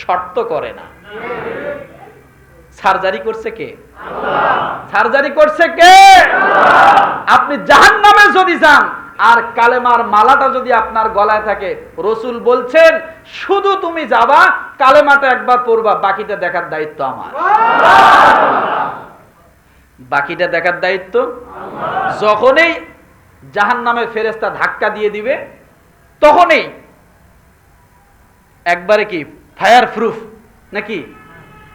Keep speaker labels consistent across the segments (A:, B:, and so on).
A: শর্ত করে না। সার্জারি করছে কে? সার্জারি করছে কে? আপনি জাহান নামে যদি যান, আর কালেমার মালাটা যদি আপনার গলায় থাকে, রসুল বলছেন, শুধু তুমি যাবা, কালেমাটা একবার পড়বা, বাকিটা দেখার দায়িত্ব আমার। বাকিটা দেখার দায়িত্ব যখনই জাহান নামে ফেরেস্তা ধাক্কা দিয়ে দিবে, তখনই একবারে কি ফায়ার প্রুফ নাকি?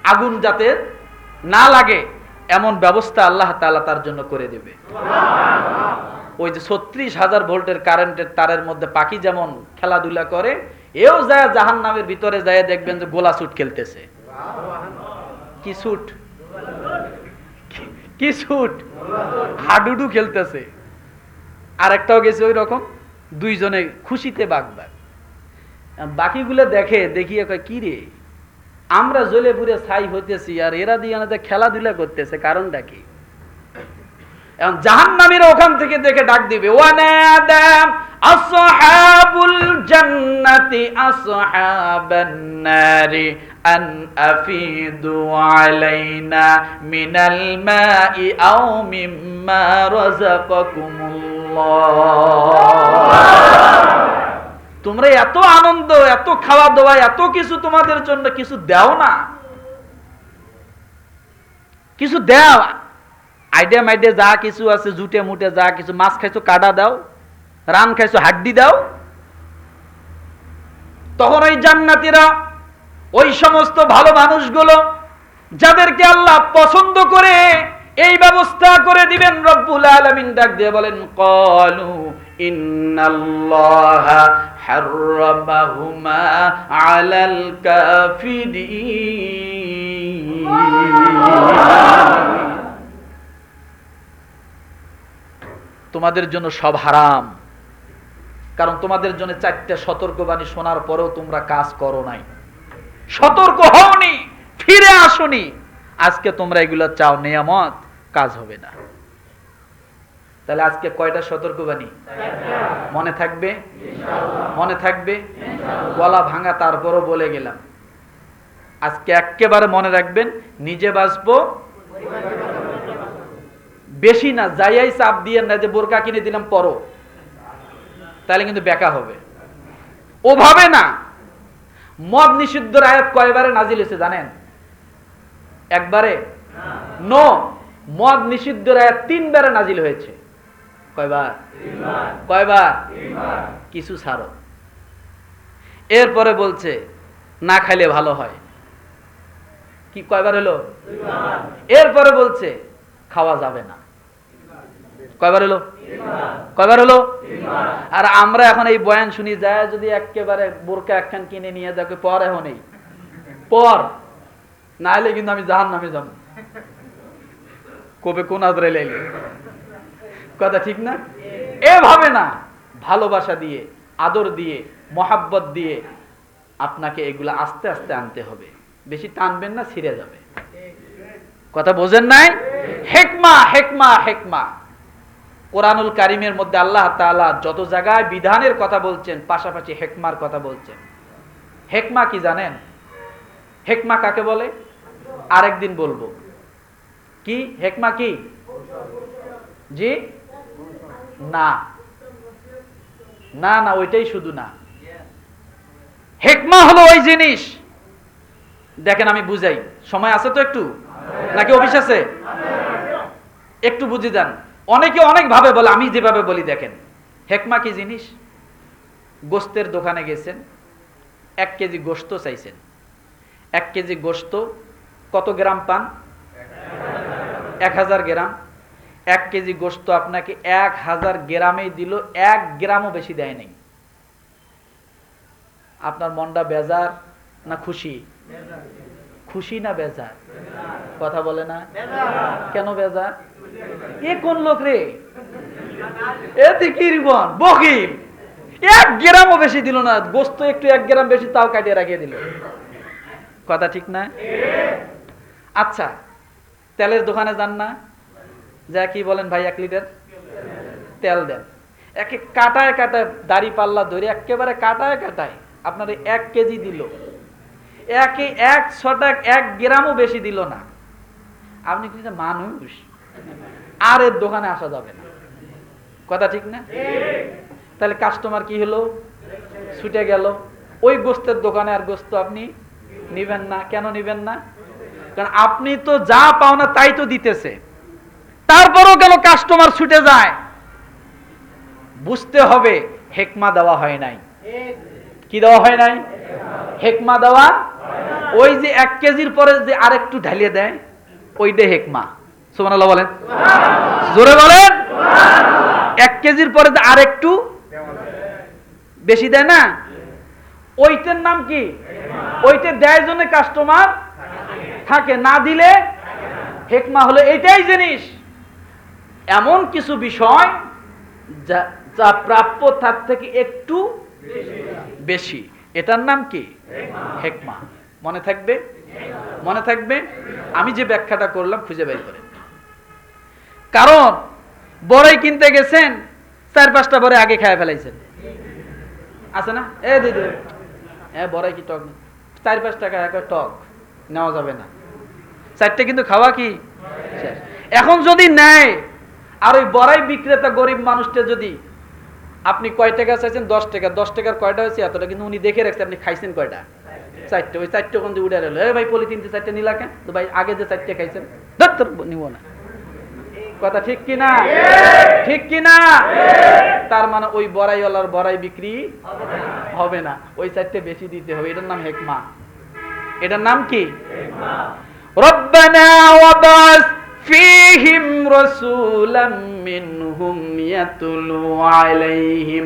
A: আগুন যাতে না লাগে, এমন ব্যবস্থা আল্লাহ তাআলা তার জন্য করে দেবে। ওই যে ছত্রিশ হাজার ভোল্টের কারেন্টের তারের মধ্যে পাখি যেমন খেলাধুলা করে, এও যায় জাহান নামের ভিতরে যায় দেখবেন যে গোলা সুট খেলতেছে। কি সুট কি- সুট হাডুডু খেলতেছে। আরেকটাও গেছে ওই রকম, দুইজনে খুশিতে বাঘ বাকিগুলো দেখে দেখিয়ে কয় কি রে আমরা জ্বলে পুড়ে ছাই হইতেছি আর এরা দিয়ে আমাদের খেলাধুলা করতেছে, কারণটা কি? এখন জাহান নামীরা ওখান থেকে দেখে ডাক দিবে আও মিম্মা রাযাকাকুমুল্লাহ তোমরা এত আনন্দ, এত খাওয়া দাওয়া এত কিছু তোমাদের জন্য কিছু দাও না। কিছু দাও। আইডিয়া মাইডিয়া যা কিছু আছে, জুটে মুটে যা কিছু, মাছ খাইছো, কাটা দাও, রান খাইছো, হাড্ডি দাও। তখন ওই জান্নাতিরা, ওই সমস্ত ভালো মানুষগুলো, যাদেরকে আল্লাহ পছন্দ করে, এই ব্যবস্থা করে দিবেন, রব্বুল আলামিন ডাক দিয়ে বলেন, কলু ইন্নাল্লাহা আলাল কাফিরিন তোমাদের জন্য সব হারাম। কারণ তোমাদের জন্য চারটা সতর্কবাণী শোনার পরেও তোমরা কাজ করো নাই। সতর্ক হওনি, ফিরে আসনি। আজকে তোমরা এগুলো চাও, নিয়ামত, কাজ হবে না। তাহলে আজকে কয়টা সতর্কবাণী? মনে থাকবে? মনে থাকবে? গলা ভাঙা তারপরও বলে গেলাম। আজকে একেবারে মনে রাখবেন, নিজে বাঁচবো। বেশি না, যাইয়াই চাপ দিয়ে না যে বোরকা কিনে দিলাম, পরো। তাহলে কিন্তু বেকা হবে। ওভাবে না। মদ নিষিদ্ধ আয়াত কয়বারে নাজিল হয়েছে জানেন? একবারে? নো মদ নিষিদ্ধ আয়াত তিনবারে নাজিল হয়েছে। কয়বার? কয়বার? কিছু ছাড়ো। এরপরে বলছে না খাইলে ভালো হয়। কি কয়বার হলো? এরপরে বলছে খাওয়া যাবে না। কয়বার হলো? কয়বার হলো? আর আমরা এখন এই বয়ান শুনি যায় যদি একেবারে বোরকা একখান কিনে নিয়ে যাকে পর এখন এই পর। না হলে কিন্তু আমি জাহান নামে যাব। কবে কোন আদরে লাইলে। কথা ঠিক না? এভাবে না, ভালোবাসা দিয়ে, আদর দিয়ে, মহাব্বত দিয়ে আপনাকে এগুলা আস্তে আস্তে আনতে হবে। বেশি টানবেন না, ছিঁড়ে যাবে। কথা বোঝেন নাই? হেকমা হেকমা হেকমা। কোরআনুল কারিমের মধ্যে আল্লাহ তাআলা যত জায়গায় বিধানের কথা বলছেন, পাশাপাশি হেকমার কথা বলছেন। হেকমা কি জানেন? হেকমা কাকে বলে? আরেকদিন বলব। কি? হেকমা কি? জি? না। না না, ওইটাই শুধু না। হেকমা হলো ওই জিনিস। দেখেন, আমি বুঝাই। সময় আছে তো একটু? নাকি অফিস আছে? একটু বুঝে যান। অনেকে অনেক ভাবে বলে, আমি যেভাবে বলি, দেখেন। হেকমা কি জিনিস? গোস্তের দোকানে গেছেন, এক কেজি গোস্ত চাইছেন। এক কেজি গোস্ত কত গ্রাম পান? এক হাজার গ্রাম। এক কেজি গোস্ত আপনাকে এক হাজার গ্রামেই দিল, এক গ্রামও বেশি দেয় নাই। আপনার মনটা বেজার না খুশি? খুশি না বেজার? কথা বলে না? কেন বেজার? এ কোন লোক রে? কি রিবন? বকিল এক গ্রামও বেশি দিল না, গোস্ত একটু এক গ্রাম বেশি তাও কাটিয়ে রাখিয়ে দিল। কথা ঠিক না? আচ্ছা তেলের দোকানে যান না? যা কি বলেন ভাই এক লিটার? তেল দেন। একে কাটায় কাটায় দাড়ি পাল্লা ধরে একেবারে কাটায় কাটায় আপনার এক কেজি দিল। একে এক ছটাক এক গ্রামও বেশি দিল না। আপনি কিন্তু মানুষ? আর এর দোকানে আসা যাবে না। কথা ঠিক না? তাহলে কাস্টমার কি হলো? ছুটে গেল। ওই গোস্তের দোকানে আর গোস্ত আপনি নিবেন না। কেন নিবেন না? কারণ আপনি তো যা পাওনা তাই তো দিতেছে। তারপরও কেন কাস্টমার ছুটে যায়? বুঝতে হবে, হেকমা দেওয়া হয় নাই। কি দেওয়া হয় নাই? হেকমা দেওয়া ওই যে এক কেজির পরে যে আরেকটু ঢালিয়ে দেয়, ওইটা হেকমা। বলেন। জোরে বলেন। এক কেজির পরে যে আরেকটু বেশি দেয় না? ওইটার নাম কি? ওইটা দেয় জন্য কাস্টমার থাকে, না দিলে হেকমা হলো এটাই জিনিস। এমন কিছু বিষয় যা প্রাপ্য তার থেকে একটু বেশি। এটার নাম কি? হেকমা। মনে থাকবে? মনে থাকবে? আমি যে ব্যাখ্যাটা করলাম খুঁজে বের করেন। কারণ, বড়ই কিনতে গেছেন, চার পাঁচটা বড়ে আগে খায় ফেলাইছেন। আছে না? এ দিদি এ, বড়াই কি টক? চার পাঁচ টাকা একটা টক, নেওয়া যাবে না। চারটে কিন্তু খাওয়া কি? এখন যদি নেয় আর ওই বড়াই বিক্রেতা গরিব মানুষটা যদি আপনি কয় টাকা চাইছেন? দশ টাকা। দশ টাকার কয়টা হয়েছে? এতটা কিন্তু উনি দেখে রাখছে আপনি খাইছেন কয়টা? চারটে। ওই চারটে উঠে রইল এ ভাই পলিথিনতে চারটে নিলা কেন? তো ভাই আগে যে চারটে খাইছেন ধর নিব না। কথা ঠিক কি না? ঠিক কি না? তার মানে ওই বড়াইওয়ালার বড়াই বিক্রি হবে না। ওই চারটে বেশি দিতে হবে। এটার নাম হেকমা। এটার নাম কি? রব্বানা ওয়াবাস ইয়াতলু আলাইহিম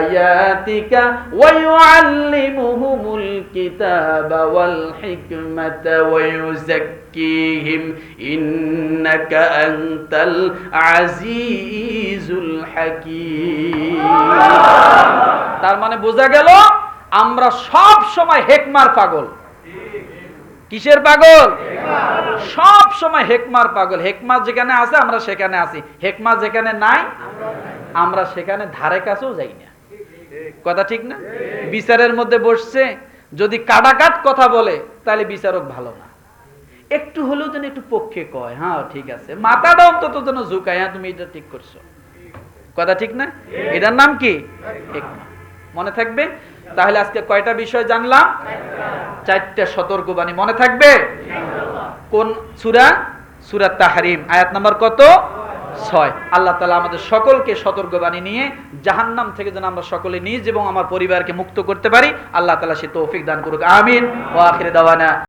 A: আয়াতিকা ওয়া ইউআল্লিমুহুমুল কিতাবা ওয়াল হিকমাতা ওয়া ইউযাক্কিহিম ইন্নাকা আনতাল আজিজুল হাকীম। তার মানে বোঝা গেল আমরা সব সময় হেকমার পাগল। কিসের পাগল? সব সময় হেকমার পাগল। হেকমা যেখানে আছে, আমরা সেখানে আছি। হেকমা যেখানে নাই, আমরা সেখানে ধারে কাছেও যাই না। কথা ঠিক না? বিচারের মধ্যে বসছে, যদি কাটাকাট কথা বলে, তাহলে বিচারক ভালো না। একটু হলেও যেন একটু পক্ষে কয় হ্যাঁ ঠিক আছে। মাথাটা অন্তত যেন ঝুঁকায় হ্যাঁ তুমি এটা ঠিক করছ। কথা ঠিক না? এটার নাম কি। মনে থাকবে? তাহলে আজকে কয়টা বিষয় জানলাম? চারটা সতর্কবাণী। মনে থাকবে? কোন সুরা? সুরা তাহারিম। আয়াত নাম্বার কত? ছয়। আল্লাহ তালা আমাদের সকলকে সতর্কবাণী নিয়ে জাহান্নাম থেকে যেন আমরা সকলে নিজ এবং আমার পরিবারকে মুক্ত করতে পারি। আল্লাহ তালা সে তৌফিক দান করুক। আমিন। ও আখিরে দাওয়ানা।